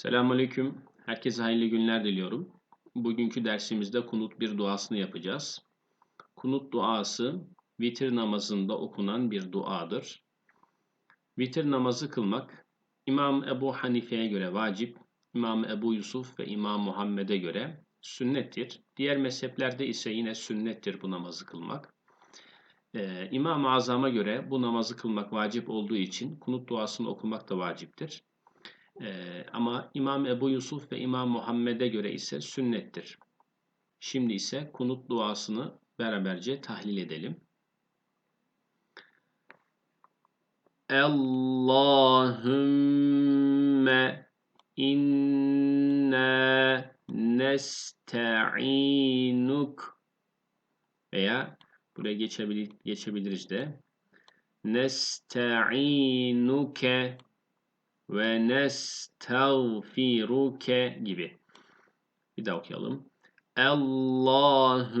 Selamünaleyküm. Herkese hayırlı günler diliyorum. Bugünkü dersimizde kunut bir duasını yapacağız. Kunut duası vitir namazında okunan bir duadır. Vitir namazı kılmak İmam Ebu Hanife'ye göre vacip, İmam Ebu Yusuf ve İmam Muhammed'e göre sünnettir. Diğer mezheplerde ise yine sünnettir bu namazı kılmak. Ee, İmam-ı Azam'a göre bu namazı kılmak vacip olduğu için kunut duasını okumak da vaciptir. Ee, ama İmam Ebu Yusuf ve İmam Muhammed'e göre ise sünnettir. Şimdi ise kunut duasını beraberce tahlil edelim. Allahümme inna nesta'inuk veya buraya geçebilir, geçebiliriz de nesta'inuke ve nestağfiruke gibi. Bir daha okuyalım. Allahümme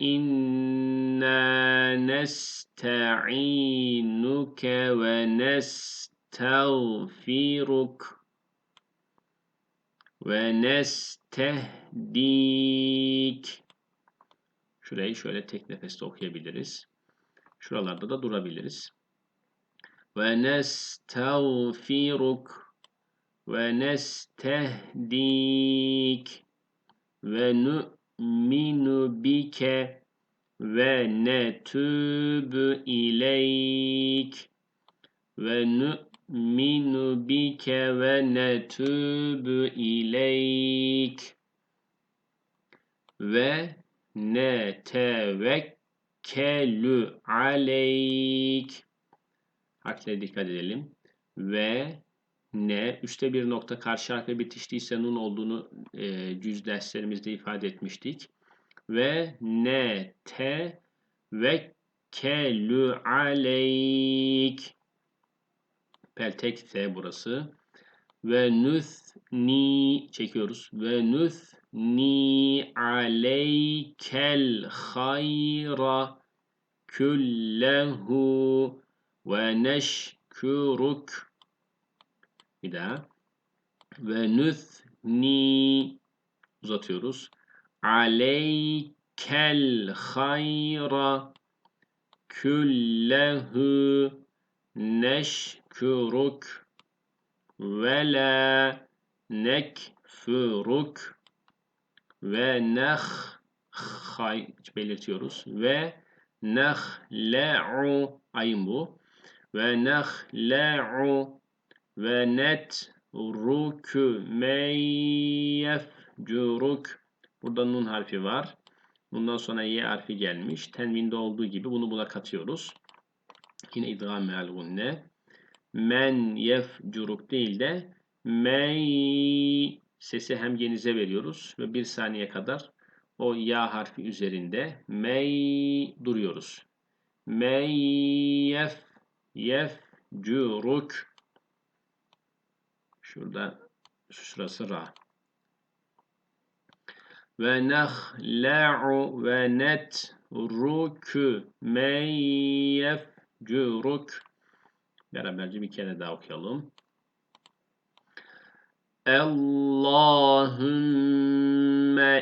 inna nesta'inuke ve nestağfiruk ve nestehdik. Şurayı şöyle tek nefeste okuyabiliriz. Şuralarda da durabiliriz. Ve nestağfiruk ve nestehdik ve nu'minu bike ve netübü ileyk ve nu'minu harflere dikkat edelim. Ve ne? Üstte bir nokta karşı harfe bitiştiyse nun olduğunu e, cüz derslerimizde ifade etmiştik. Ve ne? Te ve kelü aleyk. Peltek te burası. Ve nüth ni çekiyoruz. Ve nüth ni aleykel hayra küllehu ve neşkürük. Bir daha. Ve nüthni. Uzatıyoruz. Aleykel hayra. Küllehu neşkuruk ve la nekfuruk ve nah hay belirtiyoruz. Ve nahle'u ayın bu ve nahle'u ve net rukü meyyefcuruk burada nun harfi var. Bundan sonra y harfi gelmiş. Tenvinde olduğu gibi bunu buna katıyoruz. Yine idgam meal gunne. Men yefcuruk değil de mey sesi hem genize veriyoruz ve bir saniye kadar o ya harfi üzerinde mey duruyoruz. Mey yef yefcuruk Şurada şurası ra. Ve nehla'u ve netruku men yefcuruk. Beraberce bir kere daha okuyalım. Allahümme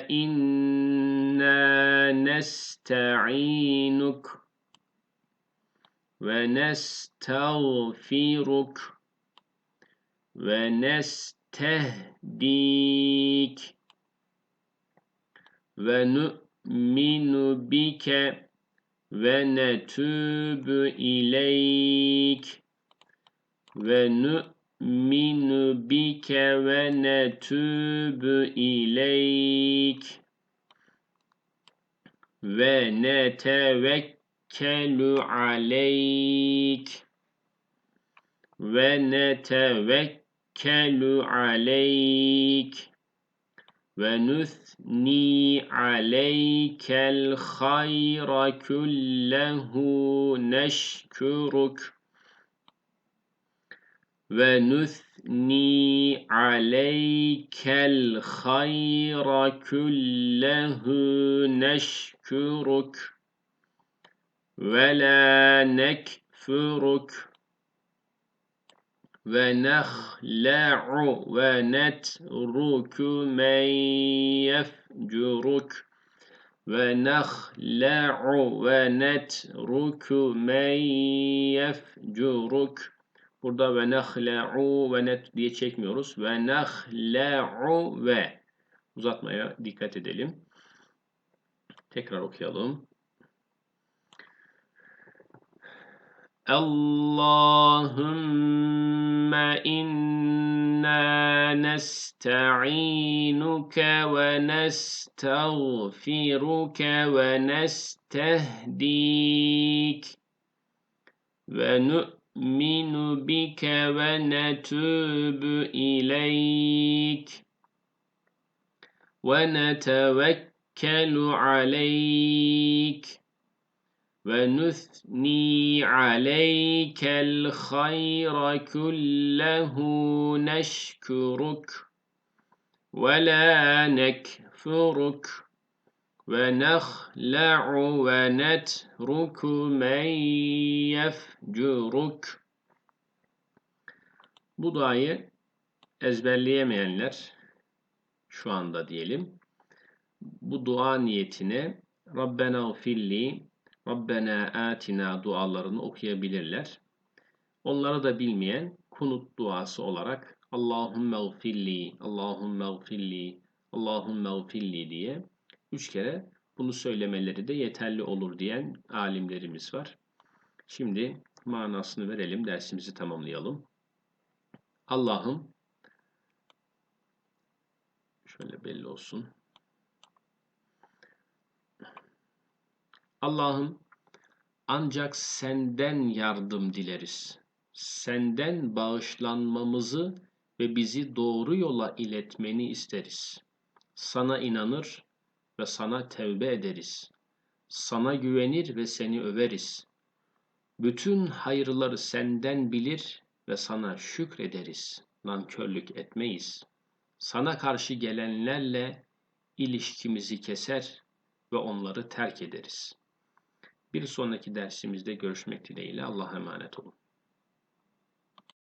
inna nesta'inuk ve nestağfiruk. Ve nestehdik. Ve nu'minu bike. Ve netübü ileyk. Ve nu'minu bike. Ve netübü ileyk. Ve netevekkelu aleyk ve netevekkelu نتوكل عليك ونثني عليك الخير كله نشكرك ونثني عليك الخير كله نشكرك ve la nekfuruk ve nehla'u ve netruku men yefcuruk ve nehla'u ve netruku men yefcuruk Burada ve nehla'u ve net diye çekmiyoruz. Ve nehla'u ve uzatmaya dikkat edelim. Tekrar okuyalım. اللهم إنا نستعينك ونستغفرك ونستهديك ونؤمن بك ونتوب إليك ونتوكل عليك ve nusni aleykel hayra kullehu neşkuruk ve la nekfuruk ve nehla'u ve netruku men yefcuruk bu duayı ezberleyemeyenler şu anda diyelim. Bu dua niyetine Rabbena gfirli Rabbena atina dualarını okuyabilirler. Onları da bilmeyen kunut duası olarak Allahümme gfirli, Allahümme gfirli, Allahümme gfirli diye üç kere bunu söylemeleri de yeterli olur diyen alimlerimiz var. Şimdi manasını verelim, dersimizi tamamlayalım. Allah'ım şöyle belli olsun. Allah'ım ancak senden yardım dileriz. Senden bağışlanmamızı ve bizi doğru yola iletmeni isteriz. Sana inanır ve sana tevbe ederiz. Sana güvenir ve seni överiz. Bütün hayırları senden bilir ve sana şükrederiz. Nankörlük etmeyiz. Sana karşı gelenlerle ilişkimizi keser ve onları terk ederiz. Bir sonraki dersimizde görüşmek dileğiyle Allah'a emanet olun.